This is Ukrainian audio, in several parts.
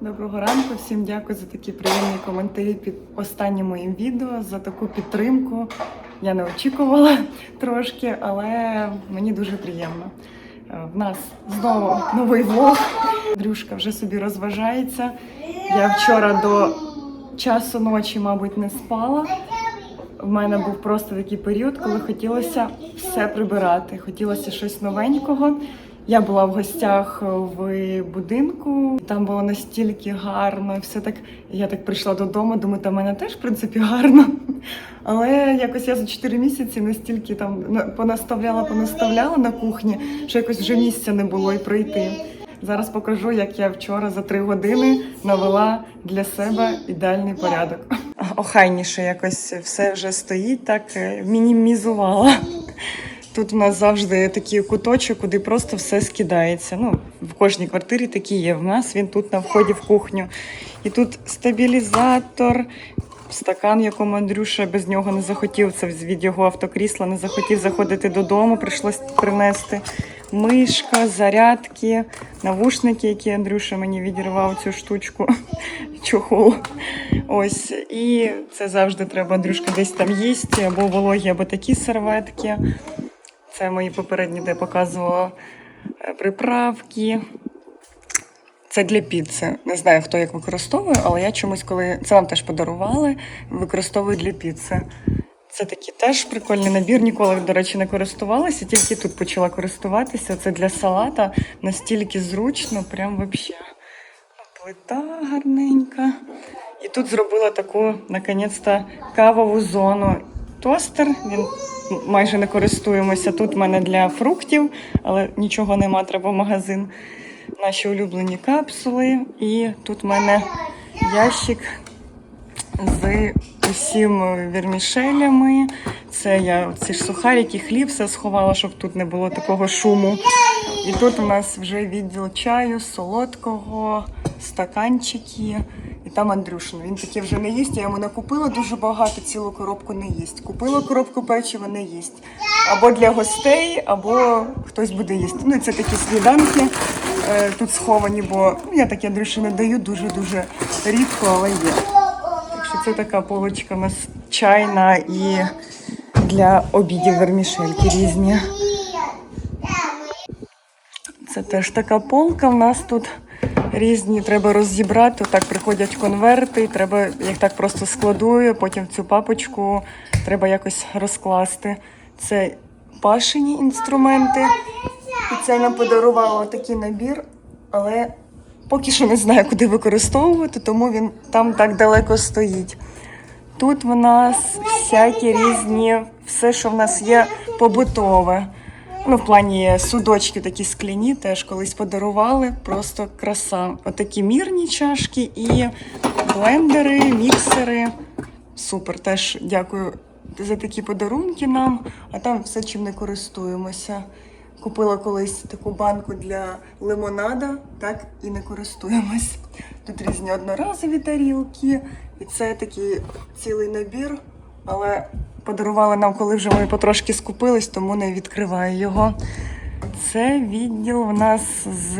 Доброго ранку, всім дякую за такі приємні коментарі під останнім моїм відео, за таку підтримку. Я не очікувала трошки, але мені дуже приємно. Е, В нас знову новий влог. Андрюшка вже собі розважається. Я вчора до часу ночі, мабуть, не спала. В мене був просто такий період, коли хотілося все прибирати. Хотілося щось новенького. Я була в гостях в будинку, там було настільки гарно, все так. Я так прийшла додому, думаю, та мене теж в принципі гарно. Але якось я за 4 місяці настільки там на- понаставляла, понаставляла на кухні, що якось вже місця не було і пройти. Зараз покажу, як я вчора за 3 години навела для себе ідеальний порядок. Охайніше якось все вже стоїть, так е, мінімізувала. Тут у нас завжди такий куточок, куди просто все скидається. Ну, в кожній квартирі такі є. В нас він тут на вході в кухню. І тут стабілізатор, стакан, якому Андрюша без нього не захотів. Це від його автокрісла, не захотів заходити додому, прийшлось принести. Мишка, зарядки, навушники, які Андрюша мені відірвав цю штучку, чохол. Ось, і це завжди треба Андрюшка десь там їсти, або вологі, або такі серветки. Це мої попередні, де я показувала е, приправки. Це для піци. Не знаю, хто як використовує, але я чомусь, коли це вам теж подарували, використовую для піци. Це такий теж прикольний набір. Ніколи, до речі, не користувалася, тільки тут почала користуватися. Це для салата настільки зручно, прям вообще. Плита гарненька. І тут зробила таку, наконець-то, кавову зону. Тостер, він майже не користуємося. Тут в мене для фруктів, але нічого нема, треба в магазин. Наші улюблені капсули. І тут в мене ящик з усім вірмішелями. Це я ці ж сухарики, хліб все сховала, щоб тут не було такого шуму. І тут у нас вже відділ чаю, солодкого, стаканчики. І там Андрюшин. Він таке вже не їсть. Я йому накупила дуже багато, цілу коробку не їсть. Купила коробку печива, не їсть. Або для гостей, або хтось буде їсти. Ну це такі сніданки е, тут сховані, бо ну, я таке Андрюші не даю дуже-дуже рідко, але є. Так що це така полочка у нас чайна і для обідів вермішельки різні. Це теж така полка. В нас тут різні треба розібрати. Так приходять конверти, треба їх так просто складую, потім цю папочку треба якось розкласти. Це пашині інструменти. І це нам подарувало такий набір, але поки що не знаю, куди використовувати, тому він там так далеко стоїть. Тут в нас всякі різні, все, що в нас є побутове. Ну, в плані судочки такі скляні, теж колись подарували. Просто краса. Отакі мірні чашки і блендери, міксери. Супер. Теж дякую за такі подарунки нам, а там все чим не користуємося. Купила колись таку банку для лимонада, так і не користуємось. Тут різні одноразові тарілки, і це такий цілий набір, але подарували нам, коли вже ми потрошки скупились, тому не відкриваю його. Це відділ в нас з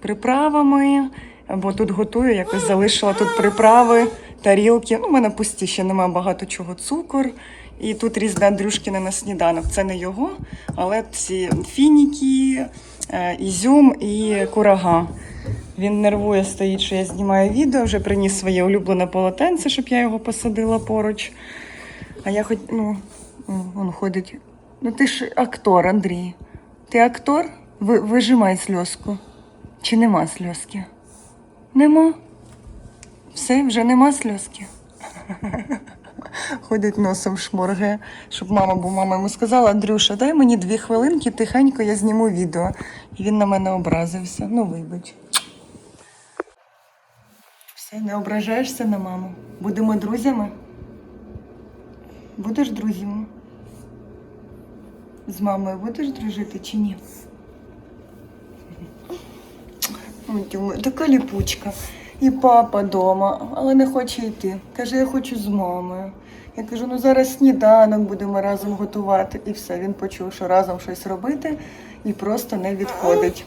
приправами, бо тут готую, якось залишила тут приправи, тарілки. Ну, в мене пусті, ще немає багато чого, цукор. І тут різне Андрюшкіне на сніданок. Це не його, але ці фініки, е, ізюм і курага. Він нервує, стоїть, що я знімаю відео, вже приніс своє улюблене полотенце, щоб я його посадила поруч. А я хоч, ну, він ходить. Ну ти ж актор, Андрій. Ти актор? Ви, вижимай сльозку. Чи нема сльозки? Нема? Все, вже нема сльозки. Ходить носом шморгає, щоб мама, бо мама йому сказала, Андрюша, дай мені дві хвилинки, тихенько я зніму відео. І він на мене образився. Ну, вибач. Все, не ображаєшся на маму. Будемо друзями? Будеш друзями? З мамою будеш дружити чи ні? Така ліпучка. І папа вдома, але не хоче йти. Каже, я хочу з мамою. Я кажу, ну зараз сніданок будемо разом готувати. І все, він почув, що разом щось робити і просто не відходить.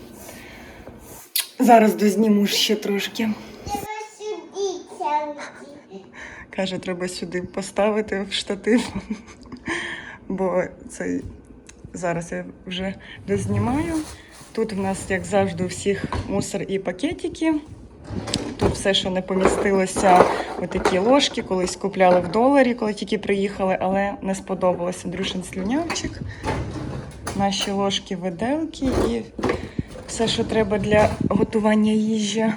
Зараз дозніму ще трошки. Треба сюди тягнути. Каже, треба сюди поставити в штатив. Бо цей зараз я вже дознімаю. Тут в нас, як завжди, всіх мусор і пакетики. Тут все, що не помістилося, отакі ложки, колись купляли в доларі, коли тільки приїхали, але не сподобалося. Андрюшин слюнявчик. Наші ложки, виделки і все, що треба для готування їжі.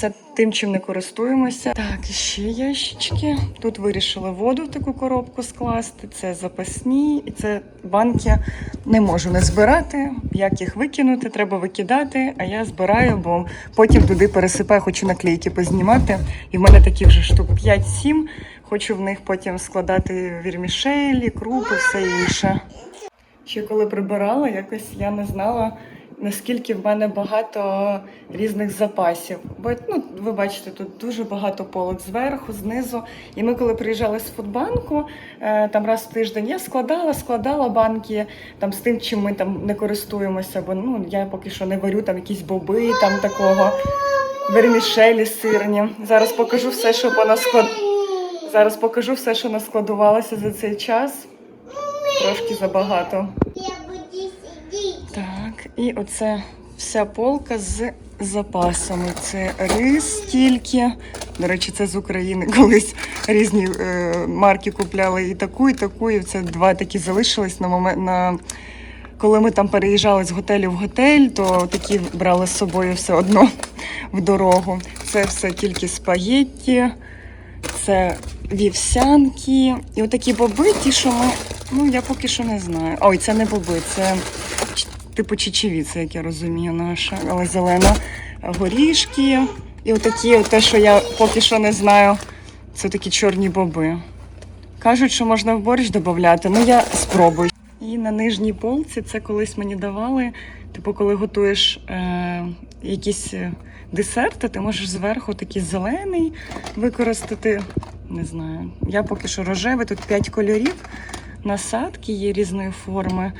Це тим, чим не користуємося. Так, і ще ящички. Тут вирішили воду в таку коробку скласти. Це запасні, і це банки не можу не збирати. Як їх викинути, треба викидати. А я збираю, бо потім туди пересипаю, хочу наклейки познімати. І в мене такі вже штук 5-7. Хочу в них потім складати вірмішелі, крупи, все інше. Ще коли прибирала, якось я не знала, наскільки в мене багато різних запасів. Бо ну, ви бачите, тут дуже багато полок зверху, знизу. І ми, коли приїжджали з фудбанку, е, там раз в тиждень я складала, складала банки там з тим, чим ми там не користуємося. Бо ну я поки що не варю там якісь боби, там такого вермішелі сирні. Зараз покажу все, що понасклад... Зараз покажу все, що наскладувалося за цей час. Трошки забагато. Так, і оце вся полка з запасами. Це рис тільки. До речі, це з України. Колись різні е, марки купляли і таку, і таку. І це два такі залишились на момент. На... Коли ми там переїжджали з готелю в готель, то такі брали з собою все одно в дорогу. Це все тільки спагетті, це вівсянки. І отакі боби, ті, що ми. Ну, я поки що не знаю. Ой, це не боби, це типу чечевіця, як я розумію, наша, але зелена. Горішки. І отакі, от те, що я поки що не знаю, це такі чорні боби. Кажуть, що можна в борщ додати, ну я спробую. І на нижній полці це колись мені давали. Типу, коли готуєш е, якісь е, десерти, ти можеш зверху такий зелений використати. Не знаю. Я поки що рожевий, тут 5 кольорів, насадки є різної форми.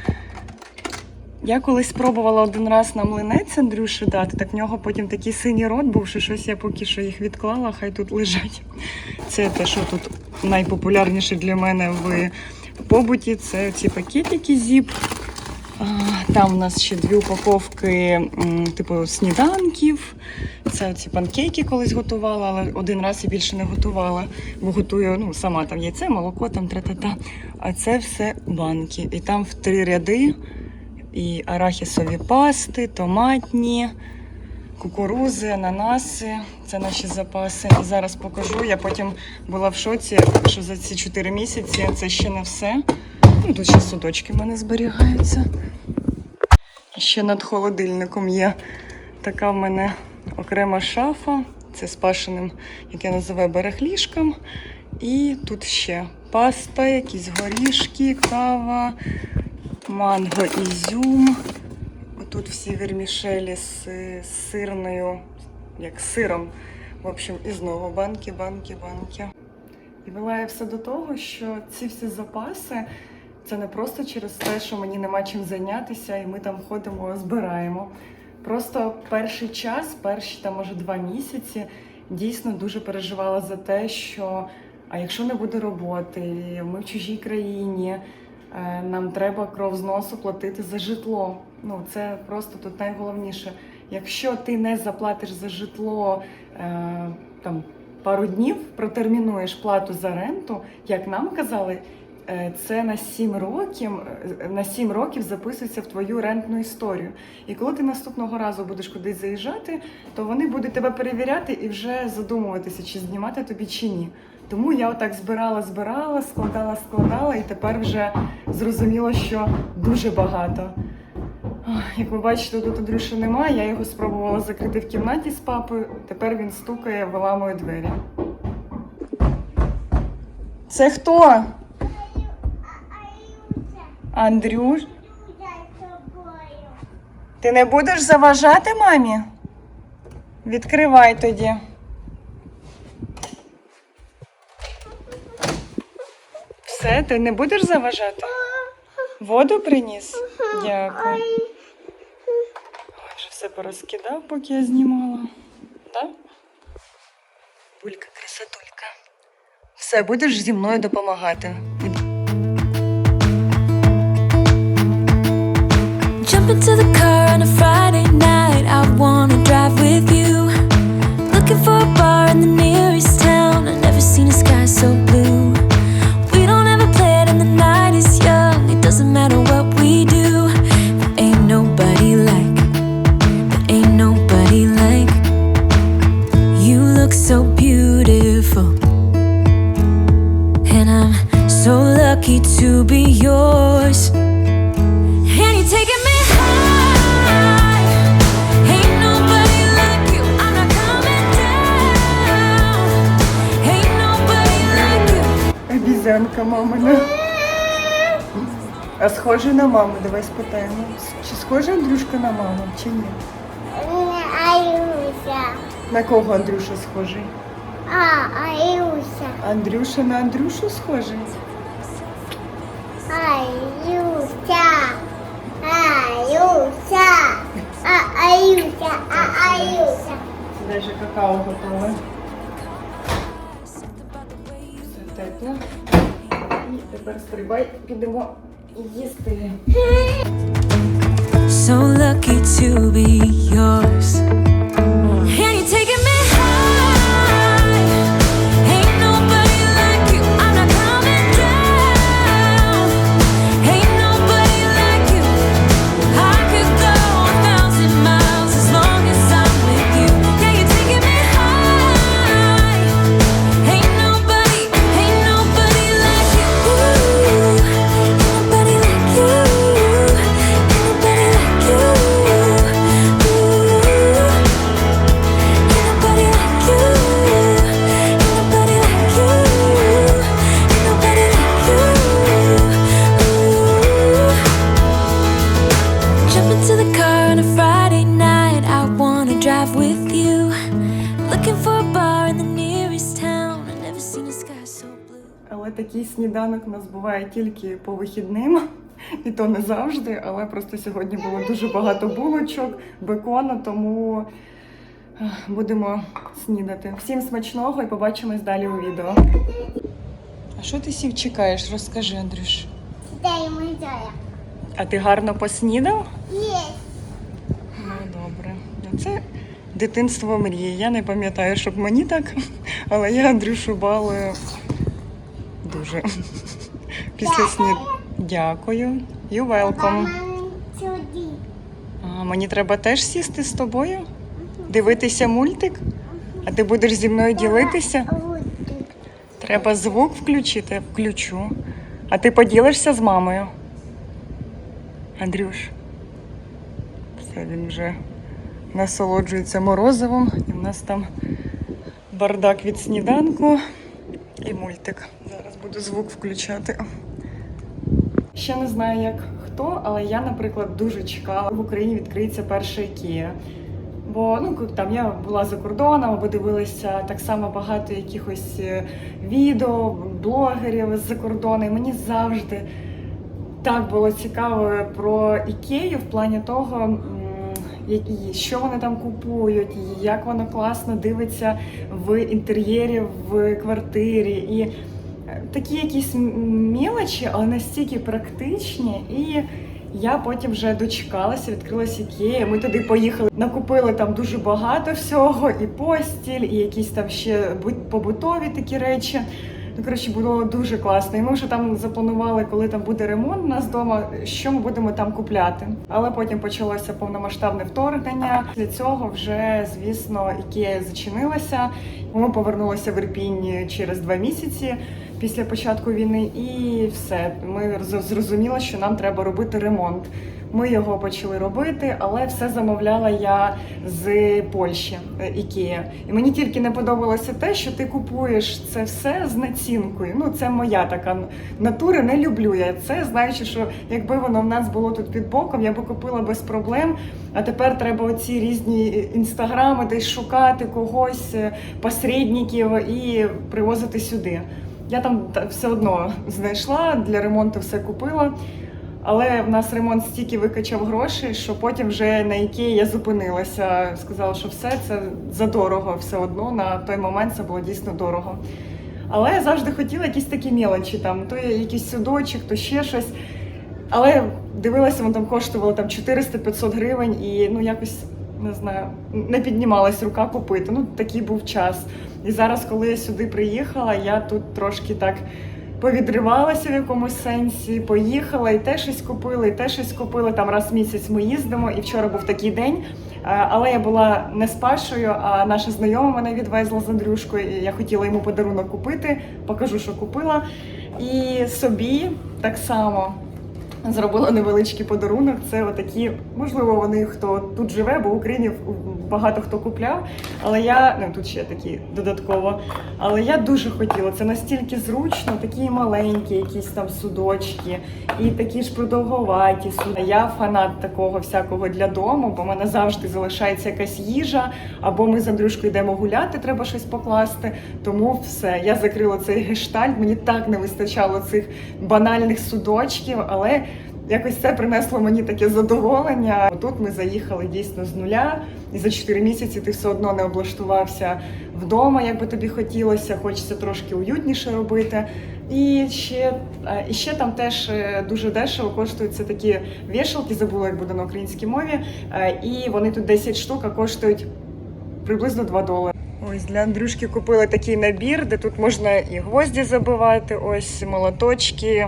Я колись спробувала один раз на млинець Андрюші дати, так в нього потім такий синій рот був, що щось я поки що їх відклала, хай тут лежать. Це те, що тут найпопулярніше для мене в побуті. Це ці пакетики зіп. Там у нас ще дві упаковки, типу сніданків. Це ці панкейки колись готувала, але один раз і більше не готувала, бо готую ну, сама там яйце, молоко, там тра-та-та. А це все банки. І там в три ряди і арахісові пасти, томатні, кукурузи, ананаси. Це наші запаси. Зараз покажу. Я потім була в шоці, що за ці 4 місяці це ще не все. Ну, тут ще судочки в мене зберігаються. Ще над холодильником є така в мене окрема шафа. Це з пашеним, як я називаю, берегліжком. І тут ще паста, якісь горішки, кава, манго, ізюм. Тут всі вермішелі з, сирною, як сиром. В общем, і знову банки, банки, банки. І вела я все до того, що ці всі запаси це не просто через те, що мені нема чим зайнятися, і ми там ходимо, збираємо. Просто перший час, перші там, може, два місяці, дійсно дуже переживала за те, що а якщо не буде роботи, ми в чужій країні, нам треба кров з носу платити за житло. Ну, це просто тут найголовніше. Якщо ти не заплатиш за житло е, там пару днів, протермінуєш плату за ренту, як нам казали, е, це на 7 років, е, на 7 років записується в твою рентну історію. І коли ти наступного разу будеш кудись заїжджати, то вони будуть тебе перевіряти і вже задумуватися, чи знімати тобі чи ні. Тому я отак збирала, збирала, складала, складала, і тепер вже зрозуміло, що дуже багато. Як ви бачите, тут Андрюші немає. Я його спробувала закрити в кімнаті з папою. Тепер він стукає, виламує двері. Це хто? Андрюш? Ти не будеш заважати мамі? Відкривай тоді. Все, ти не будеш заважати? Воду приніс? Дякую. Ой, вже все порозкидав, поки я знімала. Так? Бабулька, красотулька. Все, будеш зі мною допомагати. Jump into the car on a Friday night. I wanna drive with you. Looking for a bar in the nearest town. I've never seen a sky so Обізянка мамина. А схожа на маму, давай спитаємо. Чи схожа Андрюшка на маму, чи ні? Аюся. На кого Андрюша схожий? А, Аюся. Андрюша на Андрюшу схожий? Аюся. Аюся. А, Аюся. А, Аюся. Даже какао готове. Все тепло. І тепер стрибай, підемо їсти. So lucky to be сніданок у нас буває тільки по вихідним, і то не завжди. Але просто сьогодні було дуже багато булочок, бекону, тому будемо снідати. Всім смачного і побачимось далі у відео. А що ти сів чекаєш? Розкажи, Андрюш. Дай зая. А ти гарно поснідав? Є. Ну добре. Це дитинство мрії. Я не пам'ятаю, щоб мені так, але я Андрюшу балую дуже. Після снід. Дякую. You welcome. А, мені треба теж сісти з тобою? Дивитися мультик? А ти будеш зі мною ділитися? Треба звук включити, включу. А ти поділишся з мамою? Андрюш. Все, він вже насолоджується морозивом. І в нас там бардак від сніданку і мультик. Зараз буду звук включати. Ще не знаю, як хто, але я, наприклад, дуже чекала. В Україні відкриється перша IKEA. Бо ну там я була за кордоном, або дивилася так само багато якихось е, відео, блогерів з-за кордону. І мені завжди так було цікаво про Ікею в плані того, що вони там купують, як воно класно дивиться в інтер'єрі в квартирі. І такі якісь мілочі, але настільки практичні. І я потім вже дочекалася, відкрилася Ікея. Ми туди поїхали, накупили там дуже багато всього, і постіль, і якісь там ще побутові такі речі. Ну, коротше, було дуже класно. І ми вже там запланували, коли там буде ремонт у нас вдома, що ми будемо там купляти. Але потім почалося повномасштабне вторгнення. Для цього вже, звісно, Ікея зачинилася. Ми повернулися в Ірпінь через два місяці після початку війни, і все. Ми зрозуміли, що нам треба робити ремонт. Ми його почали робити, але все замовляла я з Польщі е, Ікея. І мені тільки не подобалося те, що ти купуєш це все з націнкою. Ну, це моя така натура. Не люблю я це, знаючи, що якби воно в нас було тут під боком, я би купила без проблем. А тепер треба оці різні е, інстаграми, десь шукати когось, е, посередників і привозити сюди. Я там все одно знайшла для ремонту, все купила. Але в нас ремонт стільки викачав грошей, що потім вже на Ікеї я зупинилася. Сказала, що все це задорого все одно. На той момент це було дійсно дорого. Але я завжди хотіла якісь такі мелочі, там то якийсь судочок, то ще щось. Але дивилася, воно там коштувало там 400-500 гривень, і ну якось не знаю, не піднімалась рука купити. Ну такий був час. І зараз, коли я сюди приїхала, я тут трошки так повідривалася в якомусь сенсі, поїхала і те щось купила, і те щось купила. Там раз в місяць ми їздимо, і вчора був такий день. Е, Але я була не з Пашою, а наша знайома мене відвезла з Андрюшкою. І я хотіла йому подарунок купити, покажу, що купила. І собі так само зробила невеличкий подарунок. Це отакі, можливо, вони хто тут живе, бо в Україні багато хто купляв. Але я ну тут ще такі додатково. Але я дуже хотіла. Це настільки зручно, такі маленькі, якісь там судочки, і такі ж продовговаті суди. Я фанат такого всякого для дому, бо в мене завжди залишається якась їжа, або ми з Андрюшкою йдемо гуляти, треба щось покласти. Тому все, я закрила цей гештальт. Мені так не вистачало цих банальних судочків, але якось це принесло мені таке задоволення. Тут ми заїхали дійсно з нуля, і за 4 місяці ти все одно не облаштувався вдома, як би тобі хотілося. Хочеться трошки уютніше робити. І ще, е, і ще там теж е, дуже дешево коштують це такі вішалки, забула, як буде на українській мові. Е, І вони тут 10 штук, а коштують приблизно 2 долари. Ось для Андрюшки купили такий набір, де тут можна і гвозді забивати, ось молоточки,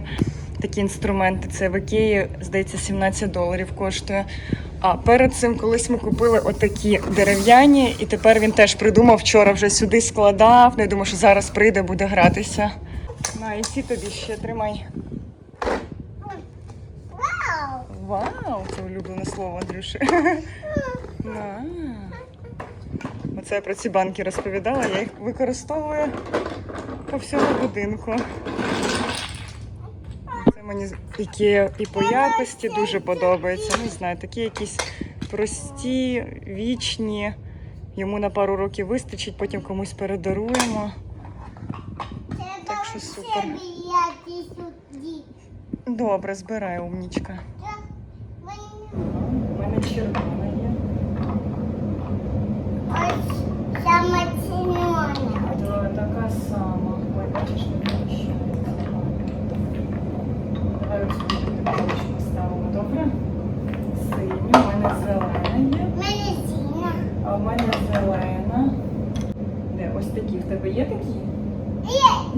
такі інструменти. Це в Ікеї, здається, 17 доларів коштує. А перед цим колись ми купили отакі дерев'яні, і тепер він теж придумав вчора вже сюди складав. Ну, я думаю, що зараз прийде, буде гратися. На, і ці тобі ще тримай. Вау! Вау, це улюблене слово, Андрюші. На. Оце я про ці банки розповідала, я їх використовую по всьому будинку. Мені Ікеа і по якості дуже подобається. Не знаю, такі якісь прості, вічні. Йому на пару років вистачить, потім комусь передаруємо. Так що супер. Добре, збирай, умнічка. У мене червона є. Ось саме червона. Така сама. Ой, бачиш, не поміщається. Давай ось сюди поличку ставимо, добре? Синю, у мене зелена є, Мені сіна. а в мене зелена. Де ось такі? В тебе є такі?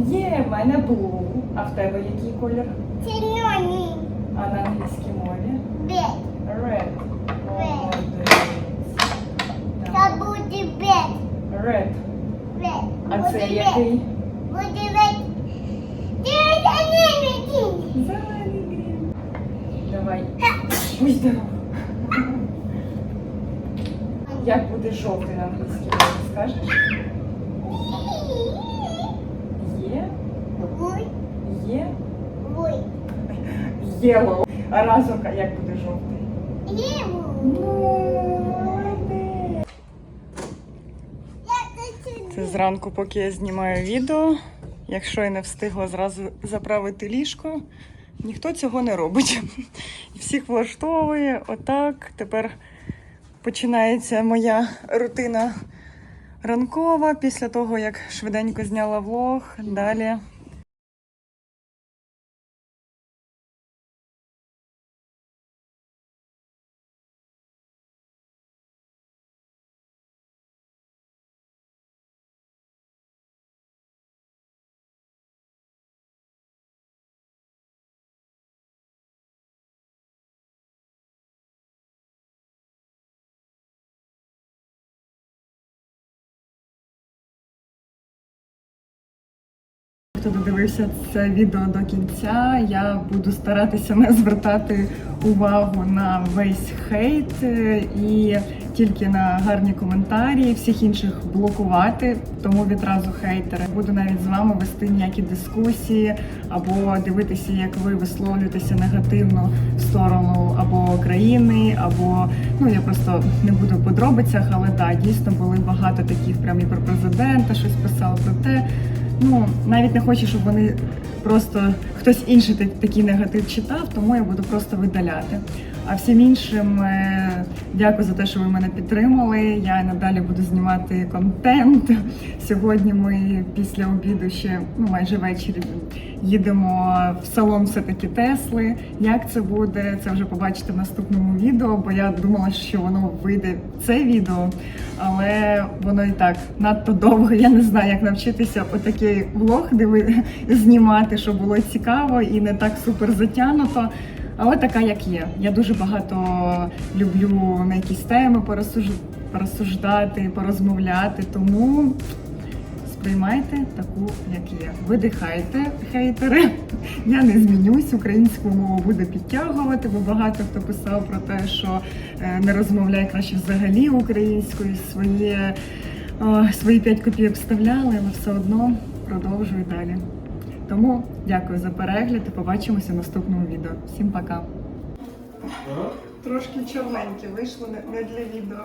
Є в мене blue. А в тебе який колір? червоний. А на англійській мові? Red. Red. молодець. Це буде. Red. Бет. А це який? Буде. Ти не кінь. Зелений грін. Давай. Будь здоров. Як буде жовтий на англійській мові, скажеш? Є, Ой, є, ой. Yellow. А разом як буде жовтий? Це зранку, поки я знімаю відео. Якщо я не встигла зразу заправити ліжко, ніхто цього не робить. І всіх влаштовує. Отак. Тепер починається моя рутина ранкова після того, як швиденько зняла влог. Далі. Хто додивився це відео до кінця, я буду старатися не звертати увагу на весь хейт е, і тільки на гарні коментарі, всіх інших блокувати, тому відразу хейтери. Буду навіть з вами вести ніякі дискусії або дивитися, як ви висловлюєтеся негативно в сторону або країни, або ну я просто не буду в подробицях, але так, дійсно були багато таких прям і про президента, щось писали про те. Ну, навіть не хочу, щоб вони просто хтось інший такий негатив читав, тому я буду просто видаляти. А всім іншим е, дякую за те, що ви мене підтримали. Я надалі буду знімати контент. Сьогодні ми після обіду ще ну майже ввечері їдемо в салон все-таки Тесли. Як це буде, це вже побачите в наступному відео, бо я думала, що воно вийде це відео, але воно і так надто довго. Я не знаю, як навчитися отакий влог диви, знімати, щоб було цікаво і не так супер затягнуто. Але така, як є. Я дуже багато люблю на якісь теми порозсуж... порозсуждати, порозмовляти, тому сприймайте таку, як є. Видихайте, хейтери. Я не змінюсь, українську мову буду підтягувати, бо багато хто писав про те, що е, не розмовляй краще взагалі українською, своє, о, свої 5 копійок вставляли, але все одно продовжую далі. Тому дякую за перегляд і побачимося в наступному відео. Всім пока. Трошки чорненьке вийшло не для відео.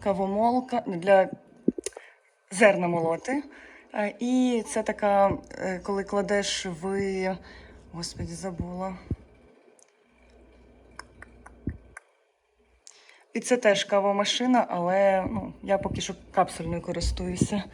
Кавомолка для зерна молоти. Е, І це така, е, коли кладеш в. Господі, забула. І це теж кавомашина, але ну, я поки що капсульною користуюся.